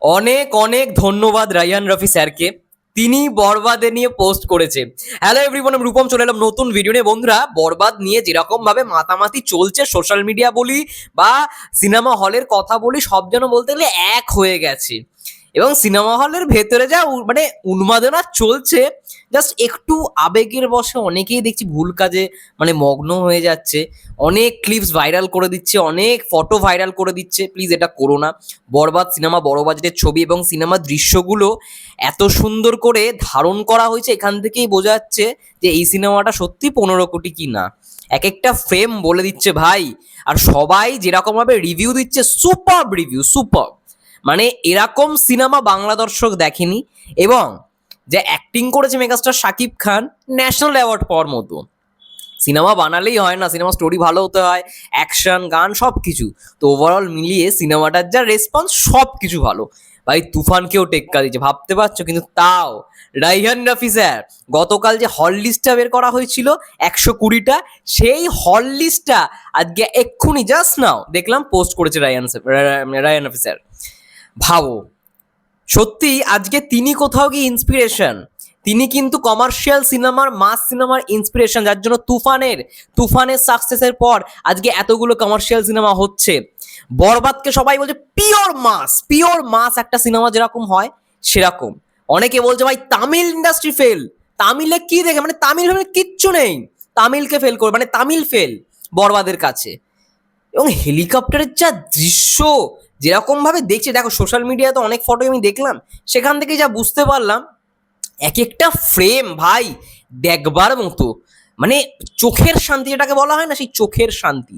অনেক অনেক ধন্যবাদ রায়ান রফি স্যারকে। তিনি বরবাদে নিয়ে পোস্ট করেছে। হ্যালো এভরিওয়ান আমি রূপম চলে এলাম নতুন ভিডিও নিয়ে। বন্ধুরা, বরবাদ নিয়ে যেরকমভাবে মাতামাতি চলছে সোশ্যাল মিডিয়া বলি বা সিনেমা হলের কথা বলি, সব যেন বলতে গেলে এক হয়ে গেছে। এবং সিনেমা হলের ভেতরে যা মানে উন্মাদনা চলছে জাস্ট একটু আবেগের বসে অনেকেই দেখছি ভুল কাজে মানে মগ্ন হয়ে যাচ্ছে। অনেক ক্লিপস ভাইরাল করে দিচ্ছে, অনেক ফটো ভাইরাল করে দিচ্ছে। প্লিজ এটা করো না। বরবাদ সিনেমা, বড় বাজেটের ছবি এবং সিনেমার দৃশ্যগুলো এত সুন্দর করে ধারণ করা হয়েছে, এখান থেকেই বোঝা যাচ্ছে যে এই সিনেমাটা সত্যি পনেরো কোটি কি না। এক একটা ফ্রেম বলে দিচ্ছে, ভাই, আর সবাই যেরকম ভাবে রিভিউ দিচ্ছে সুপার রিভিউ সুপার মানে এরকম সিনেমা বাংলা দর্শক দেখেনি এবং যে অ্যাক্টিং করেছে megastar Shakib Khan national award পাওয়ার মতো। সিনেমা বানালেই হয় না, সিনেমা স্টোরি ভালো হতে হয় অ্যাকশন গান সব কিছু তো ওভারঅল মিলিয়ে সিনেমাটার যা রেসপন্স সব কিছু ভালো। ভাই, তুফানকেও টেক্কা দিচ্ছে ভাবতে পারছ? কিন্তু তাও, রাইহান রাফি স্যার গতকাল যে হল লিস্টটা বের করা হয়েছিল, একশো কুড়িটা, সেই হল লিস্টটা আজকে এক্ষুনি জাস্ট নাও দেখলাম পোস্ট করেছে রায়ান রায়ান রাফি স্যার ভাবো। সত্যি, আজকে তিনি কোথাও গিয়ে ইন্সপিরেশন তিনি কিন্তু কমার্শিয়াল সিনেমার মাস সিনেমার ইন্সপিরেশন যার জন্য তুফানের তুফানের সাকসেসের পর আজকে এতগুলো কমার্শিয়াল সিনেমা হচ্ছে। বরবাদকে সবাই বলছে পিওর মাস পিওর মাস একটা সিনেমা যেরকম হয়, সেরকম। অনেকে বলছে, ভাই, তামিল ইন্ডাস্ট্রি ফেল তামিলে কি দেখে? মানে তামিল মানে কিচ্ছু নেই। তামিলকে ফেল করবে মানে তামিল ফেল বরবাদের কাছে। এবং হেলিকপ্টারের যা দৃশ্য যেরকম ভাবে দেখছে, দেখো সোশ্যাল মিডিয়াতে অনেক ফটো আমি দেখলাম, সেখান থেকে যা বুঝতে পারলাম, এক একটা ফ্রেম ভাই দেখবার মতো মানে চোখের শান্তি যেটাকে বলা হয় না, সেই চোখের শান্তি।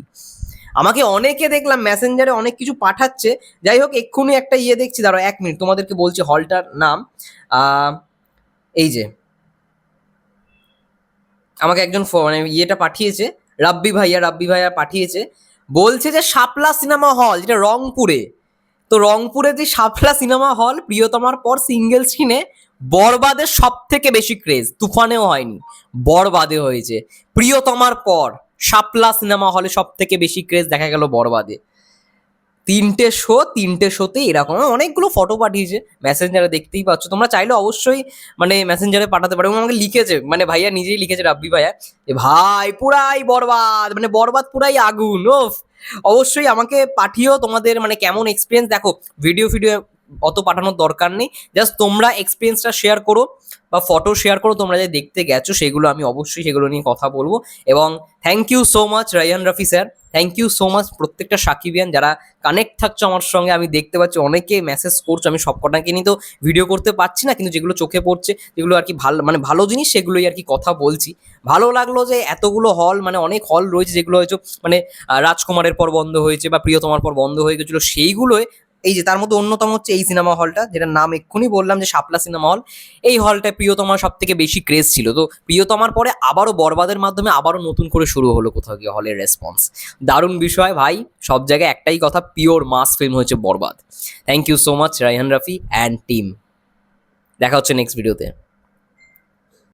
আমাকে অনেকে দেখলাম মেসেঞ্জারে অনেক কিছু পাঠাচ্ছে, যাই হোক এক্ষুনি একটা ইয়ে দেখছি দাঁড়ো এক মিনিট তোমাদেরকে বলছি হলটার নাম। এই যে, আমাকে একজন মানে ইয়েটা পাঠিয়েছে, রাব্বি ভাইয়া রাব্বি ভাইয়া পাঠিয়েছে। বলছে যে সাপলা সিনেমা হল, যেটা রংপুরে। তো রংপুরে যে সাপলা সিনেমা হল, প্রিয়তমার পর সিঙ্গেল স্ক্রিনে বরবাদের সব থেকে বেশি ক্রেজ, তুফানেও হয়নি, বরবাদে হয়েছে। প্রিয়তমার পর সাপলা সিনেমা হলে সব থেকে বেশি ক্রেজ দেখা গেল বরবাদে। তিনটে শো তিনটে শোতে এরকম। অনেকগুলো ফটো পাঠিয়েছে মেসেঞ্জারে দেখতেই পাচ্ছ। তোমরা চাইলে অবশ্যই মানে মেসেঞ্জারে পাঠাতে পারো। এবং আমাকে লিখেছে মানে ভাইয়া নিজেই লিখেছে, রাব্বি ভাইয়া, যে, ভাই, পুরাই বরবাদ মানে বরবাদ পুরাই আগুন ওফ অবশ্যই আমাকে পাঠিও তোমাদের মানে কেমন এক্সপিরিয়েন্স দেখো ভিডিও ফিডিও অত পাঠানোর দরকার নেই। জাস্ট তোমরা এক্সপিরিয়েন্সটা শেয়ার করো বা ফটো শেয়ার করো, তোমরা যে দেখতে গেছো, সেগুলো আমি অবশ্যই সেগুলো নিয়ে কথা বলব। এবং thank you so much Rayan Rafi sir thank you so much প্রত্যেকটা সাকিবিয়ান যারা কানেক্ট থাকছো আমার সঙ্গে। আমি দেখতে পাচ্ছি অনেকে মেসেজ করছ, আমি সব কটাকে নিয়ে তো ভিডিও করতে পারছি না, কিন্তু যেগুলো চোখে পড়ছে, যেগুলো আর কি ভালো মানে ভালো জিনিস, সেগুলোই আর কি কথা বলছি। ভালো লাগল যে এতগুলো হল মানে অনেক হল রয়েছে, যেগুলো হয়তো মানে রাজকুমারের পর বন্ধ হয়েছে বা প্রিয়তমার পর বন্ধ হয়ে গেছিল, সেইগুলোয় এই যে তার মধ্যে অন্যতম হচ্ছে এই সিনেমা হলটা যেটার নাম এক্ষুনি বললাম যে শাপলা সিনেমা হল এই হলটায় প্রিয়তমার সব থেকে বেশি ক্রেজ ছিল। তো প্রিয়তমার পরে আবারও বরবাদের মাধ্যমে আবারও নতুন করে শুরু হলো কোথাও গিয়ে হলের রেসপন্স দারুণ বিষয় ভাই, সব জায়গায় একটাই কথা পিওর মাস ফিল্ম হয়েছে বরবাদ। Thank you so much Raihan Rafi and team দেখা হচ্ছে নেক্সট ভিডিওতে